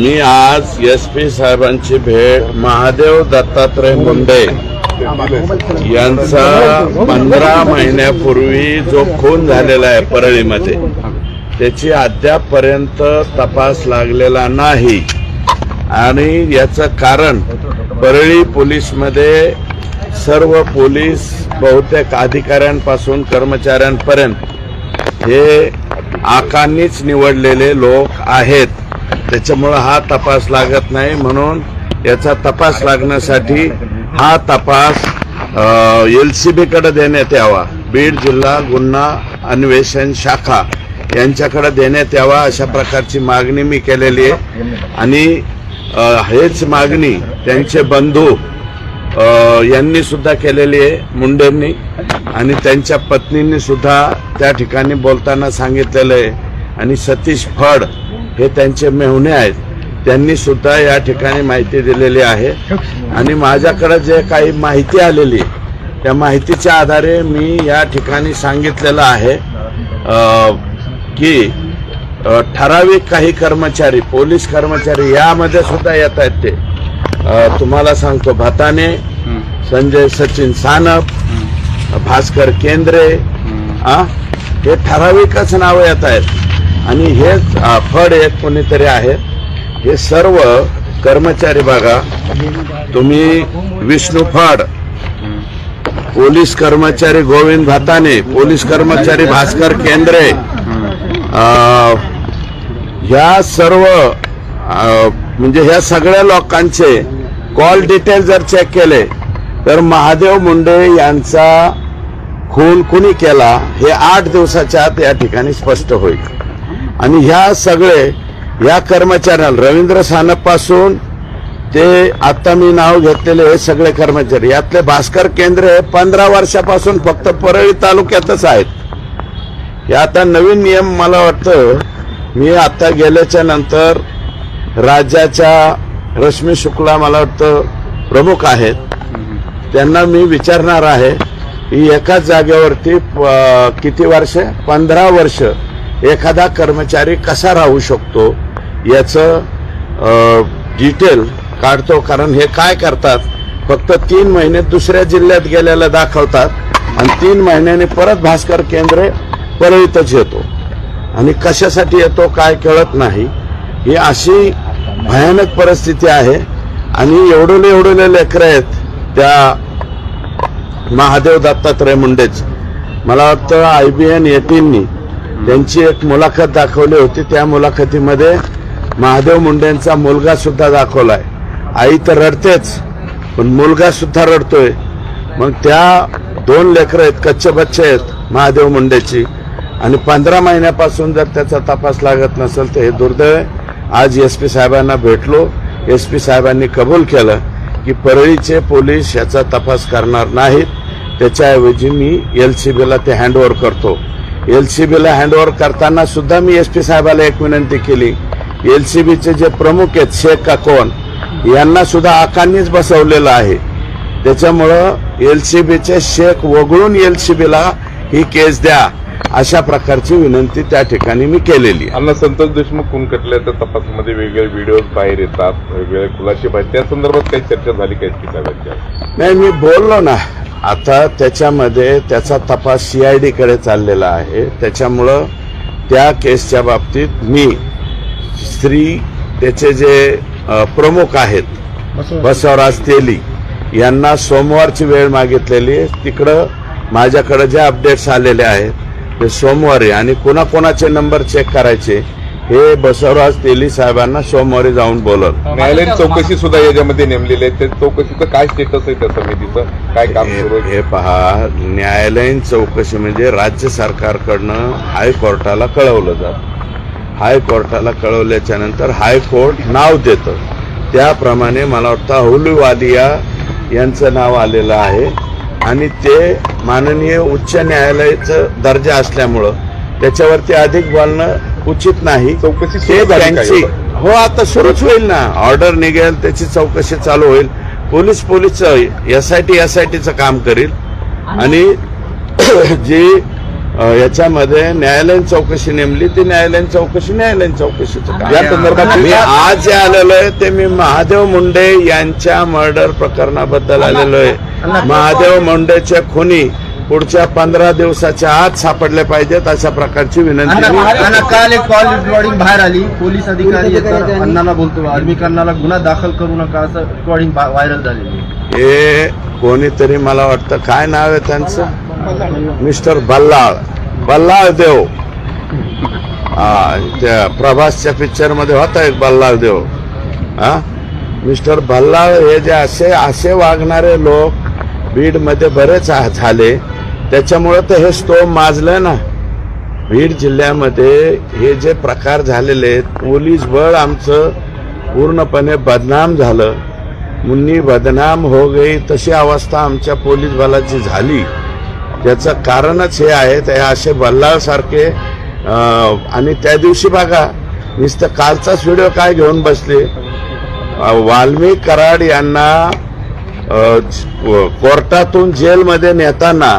मी आज S P साहेबांची भेट महादेव दत्तात्रय मुंडे यांचा पंधरा महिन्यापूर्वी जो खून झालेला आहे परळीमध्ये त्याची अद्यापपर्यंत तपास लागलेला नाही. आणि याचं कारण परळी पोलीसमध्ये सर्व पोलीस बहुतेक अधिकाऱ्यांपासून कर्मचाऱ्यांपर्यंत हे आकांनीच निवडलेले लोक आहेत. त्याच्यामुळं हा तपास लागत नाही. म्हणून याचा तपास लागण्यासाठी हा तपास एल सी बीकडे देण्यात यावा. बीड जिल्हा गुन्हा अन्वेषण शाखा यांच्याकडे देण्यात यावा अशा प्रकारची मागणी मी केलेली आहे. आणि हेच मागणी त्यांचे बंधू यांनी सुद्धा केलेली आहे मुंडेंनी. आणि त्यांच्या पत्नींनी सुद्धा त्या ठिकाणी बोलताना सांगितलेलं आहे. आणि सतीश फड हे त्यांचे मेहुणे आहेत. त्यांनी सुद्धा या ठिकाणी माहिती दिलेली आहे. आणि माझ्याकडे जे काही माहिती आलेली त्या माहितीच्या आधारे मी या ठिकाणी सांगितलेलं आहे की ठराविक काही कर्मचारी पोलीस कर्मचारी यामध्ये सुद्धा येत आहेत ते. तुम्हाला सांगतो भाताने संजय सचिन सानप भास्कर केंद्रे हे ठराविकच नावं येत आहेत. आणि हेच फड एक कोणीतरी आहेत हे सर्व कर्मचारी बघा तुम्ही विष्णू फड पोलीस कर्मचारी गोविंद भाताने पोलीस कर्मचारी भास्कर केंद्रे ह्या सर्व म्हणजे ह्या सगळ्या लोकांचे कॉल डिटेल जर चेक केले तर महादेव मुंडे यांचा खून कुणी केला हे आठ दिवसाच्या आत या ठिकाणी स्पष्ट होईल. आणि ह्या सगळे या कर्मचाऱ्यांना रवींद्र सानपासून ते आता मी नाव घेतलेले हे सगळे कर्मचारी यातले भास्कर केंद्र हे पंधरा वर्षापासून फक्त परळी तालुक्यातच आहेत. हे आता नवीन नियम मला वाटतं मी आता गेल्याच्यानंतर राज्याच्या रश्मी शुक्ला मला वाटतं प्रमुख आहेत. त्यांना मी विचारणार आहे की एकाच जागेवरती प- किती वर्ष? पंधरा वर्ष. एखादा कर्मचारी कसा राहू शकतो याचं डिटेल काढतो. कारण हे काय करतात फक्त तीन महिने दुसऱ्या जिल्ह्यात गेलेल्या दाखवतात आणि तीन महिन्याने परत भास्कर केंद्रे परळीतच येतो. आणि कशासाठी येतो काय कळत नाही. ही अशी भयानक परिस्थिती आहे. आणि एवढले एवढले लेकरं आहेत त्या महादेव दत्तात्रय मुंडेच. मला वाटतं आय बी एन एटीननी त्यांची एक मुलाखत दाखवली होती. त्या मुलाखतीमध्ये महादेव मुंडेंचा मुलगा सुद्धा दाखवलाय. आई तर रडतेच पण मुलगा सुद्धा रडतोय. मग त्या दोन लेकरं आहेत कच्चे बच्चे आहेत महादेव मुंडेची. आणि पंधरा महिन्यापासून जर त्याचा तपास लागत नसेल तर हे दुर्दैव आज एस पी साहेबांना भेटलो. एस पी साहेबांनी कबूल केलं की परळीचे पोलीस याचा तपास करणार नाहीत. त्याच्याऐवजी मी एल सी बीला ते हँडओव्हर करतो. एल सी बीला हँडओव्हर करताना सुद्धा मी एस पी साहेबाला एक विनंती केली. एल सी बीचे जे प्रमुख आहेत शेख का कोण यांना सुद्धा आकांनीच बसवलेलं आहे. त्याच्यामुळं एल सी बीचे शेख वगळून एल सी बीला ही केस द्या अशा प्रकारची विनंती त्या ठिकाणी मी केलेली अण्णा संतोष देशमुख खून खटल्याच्या तपासामध्ये वेगवेगळे व्हिडिओ बाहेर येतात वेगवेगळे खुलासे बाहेर त्या संदर्भात काही चर्चा झाली काही नाही मी बोललो ना. आता त्याच्यामध्ये त्याचा तपास सीआयडी कडे चाललेला आहे. त्याच्यामुळं त्या केसच्या बाबतीत मी श्री त्याचे जे प्रमुख आहेत बसवराज तेली यांना सोमवारची वेळ मागितलेली आहे. तिकडं माझ्याकडे जे अपडेट्स आलेले आहेत ते सोमवारी आणि कोणाकोणाचे नंबर चेक करायचे हे बसवराज तेली साहेबांना सोमवारी जाऊन बोलत न्यायालयीन चौकशी सुद्धा याच्यामध्ये नेमलेली आहे. त्या चौकशीचं काय स्टेटस आहे त्या समितीचं? काय काम सुरू हे आहे? हे पहा न्यायालयीन चौकशी म्हणजे राज्य सरकारकडनं हायकोर्टाला कळवलं जातं. हायकोर्टाला कळवल्याच्या नंतर हायकोर्ट नाव देतं. त्याप्रमाणे मला वाटतं अहुलूवालिया यांचं नाव आलेलं आहे. आणि ते माननीय उच्च न्यायालयाचं दर्जा असल्यामुळं त्याच्यावरती अधिक बोलणं उचित नाही. चौकशी ते त्यांची? हो आता सुरूच होईल ना. ऑर्डर निघेल त्याची चौकशी चालू होईल. Police police S I T S I टीचं काम करील. आणि जी याच्यामध्ये न्यायालयीन चौकशी नेमली ती न्यायालयीन चौकशी न्यायालयीन चौकशीचं काम. या संदर्भात मी आज जे आलेलो आहे ते मी महादेव मुंडे यांच्या मर्डर प्रकरणाबद्दल आलेलो आहे. महादेव मुंडेचे खुनी पुढच्या पंधरा दिवसाच्या आत सापडले पाहिजेत अशा प्रकारची विनंती आणि काल एक कॉल रेकॉर्डिंग बाहेर आली. पोलीस अधिकारी येतात. अण्णांना बोलतो आर्मी अण्णाला गुन्हा दाखल करू नका. असं रेकॉर्डिंग व्हायरल झालेली आहे. हे कोणीतरी मला वाटतं काय नाव आहे त्यांचं? मिस्टर बल्लाळ. बल्लाळ देव. हा, त्या प्रभासच्या पिक्चरमध्ये होता एक बल्लाळ देव. हा? मिस्टर बल्लाळ हे जे असे असे वागणारे लोक बीडमध्ये बरेच आ- झाले. त्याच्यामुळं तर हे स्टोम माजलं ना. बीड जिल्ह्यामध्ये हे जे प्रकार झालेले आहेत पोलीस बळ आमचं पूर्णपणे बदनाम झालं. मुन्नी बदनाम हो गई तशी अवस्था आमच्या पोलीस बलाची झाली. त्याचं कारणच हे आहे ते असे बल्लाळसारखे आणि त्या दिवशी बघा नुसतं कालचाच व्हिडिओ काय घेऊन बसले? वाल्मिक कराड यांना कोर्टातून जेलमध्ये नेताना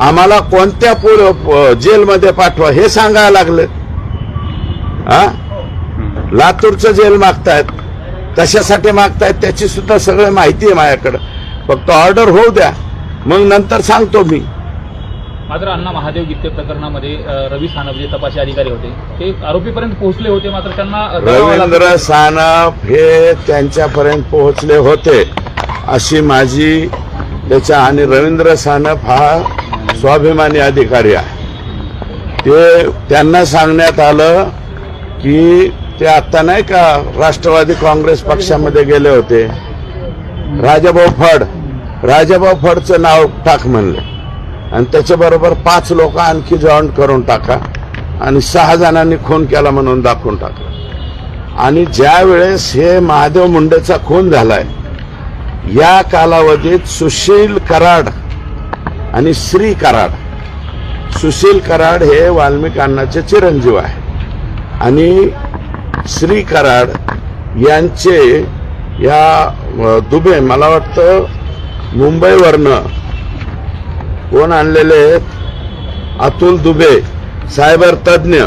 आम्हाला कोणत्या पु- जेलमध्ये पाठवा हे सांगायला लागले. हा? लातूरचं जेल मागतायत कशासाठी मागतायत त्याची सुद्धा सगळं माहिती आहे माझ्याकडं. फक्त ऑर्डर होऊ द्या मग नंतर सांगतो मी. मात्र अण्णा महादेव गीते प्रकरणामध्ये रवी सानप जे तपासी अधिकारी होते ते आरोपीपर्यंत पोहोचले होते मात्र त्यांना. रवींद्र सानप हे त्यांच्यापर्यंत पोहोचले होते अशी माझी त्याच्या आणि रवींद्र सानप हा स्वाभिमानी अधिकारी आहे. ते त्यांना सांगण्यात आलं की ते आता नाही का राष्ट्रवादी काँग्रेस पक्षामध्ये गेले होते. राजाभाऊ फड राजाभाऊ फडचं नाव टाक म्हणले. आणि त्याच्याबरोबर पाच लोक आणखी जॉईन करून टाका आणि सहा जणांनी खून केला म्हणून दाखवून टाका. आणि ज्या वेळेस हे महादेव मुंडेचा खून झालाय या कालावधीत सुशील कराड आणि श्री कराड. सुशील कराड हे वाल्मिकांनाचे चिरंजीव आहे. आणि श्री कराड यांचे या दुबे मला वाटतं मुंबईवरनं कोण आणलेले आहेत? अतुल दुबे सायबर तज्ज्ञ.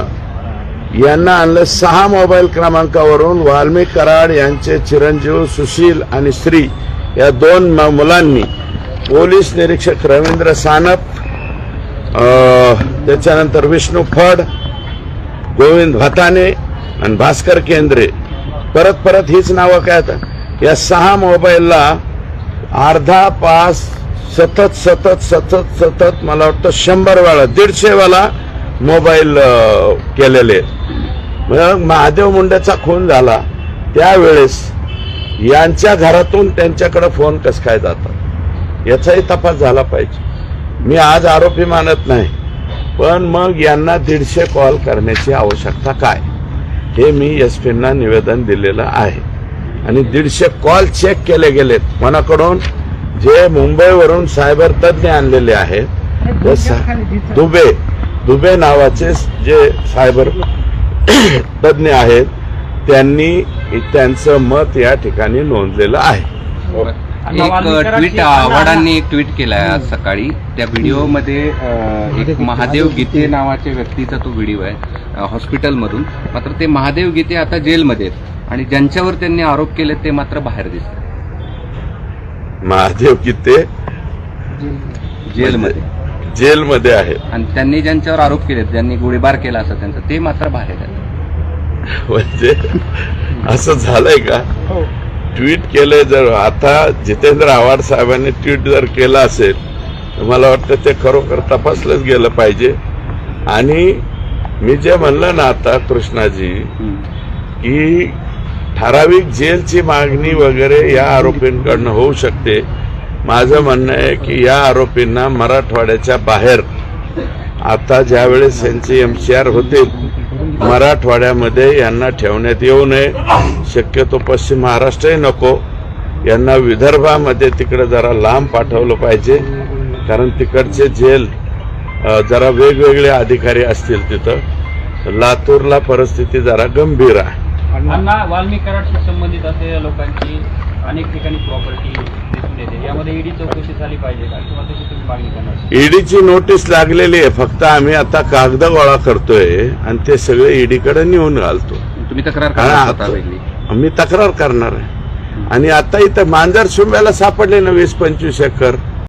यांना आणलं सहा मोबाईल क्रमांकावरून वाल्मिक कराड यांचे चिरंजीव सुशील आणि श्री या दोन म- मुलांनी. पोलीस निरीक्षक रवींद्र सानप त्याच्यानंतर विष्णू फड गोविंद भताने आणि भास्कर केंद्रे. परत परत हीच नावं काय आता? या सहा मोबाईलला अर्धा पास सतत सतत सतत सतत मला वाटतं शंभर वेळा दीडशे वेळा मोबाईल केलेले. आहेत. महादेव मुंडेचा खून झाला. त्यावेळेस यांच्या घरातून त्यांच्याकडे फोन कस काय जातात? याचाही तपास झाला पाहिजे. मी आज आरोपी मानत नाही पण मग यांना दीडशे कॉल करण्याची आवश्यकता काय? हे मी एस पींना निवेदन दिलेलं आहे. आणि दीडशे कॉल चेक केले गेलेत. कोणाकडून जे मुंबईवरून सायबर तज्ज्ञ आणलेले आहेत दुबे दुबे नावाचे जे सायबर तज्ज्ञ आहेत त्यांनी त्यांचं मत या ठिकाणी नोंदलेलं आहे. एक ट्विट आव्हाडांनी एक ट्विट केलाय आज सकाळी. त्या व्हिडिओमध्ये एक महादेव गीते नावाच्या व्यक्तीचा तो व्हिडिओ आहे हॉस्पिटलमधून. मात्र ते महादेव गीते आता जेलमध्ये आहेत. आणि ज्यांच्यावर त्यांनी आरोप केले ते मात्र बाहेर दिसतात. महादेव किते जेलमध्ये. जेलमध्ये आहेत. आणि त्यांनी ज्यांच्यावर आरोप केले ज्यांनी गोळीबार केला असं त्यांचा ते मात्र बाहेर आहेत. म्हणजे असं झालंय का? ट्विट केलंय जर आता जितेंद्र आव्हाड साहेबांनी ट्विट जर केलं असेल तर मला वाटतं ते खरोखर तपासलंच गेलं पाहिजे. आणि मी जे म्हणलं ना आता कृष्णाजी की ठराविक जेलची मागणी वगैरे या आरोपींकडनं होऊ शकते. माझं म्हणणं आहे की या आरोपींना मराठवाड्याच्या बाहेर आता ज्यावेळेस त्यांचे एम सी आर होतील मराठवाड्यामध्ये यांना ठेवण्यात येऊ नये. शक्यतो पश्चिम महाराष्ट्रही नको. यांना विदर्भामध्ये तिकडे जरा लांब पाठवलं पाहिजे. कारण तिकडचे जेल जरा वेगवेगळे अधिकारी असतील तिथं. लातूरला परिस्थिती जरा गंभीर आहे. अण्णा. कराडशी संबंधित असलेल्या लोकांची अनेक ठिकाणी प्रॉपर्टी दिसून येते. यामध्ये ईडी चौकशी झाली पाहिजे का? किंवा तशी तुम्ही मागणी करणार ईडीची नोटीस लागलेली आहे. फक्त आम्ही आता कागद गोळा करतोय आणि ते सगळे ईडीकडे नेऊन घालतो. तुम्ही तक्रार हा, करा आता- स्वतः वेगळी. मी तक्रार करणार आहे. आणि आता इथं मांजर शिंब्याला सापडले ना वीस पंचवीस एकर.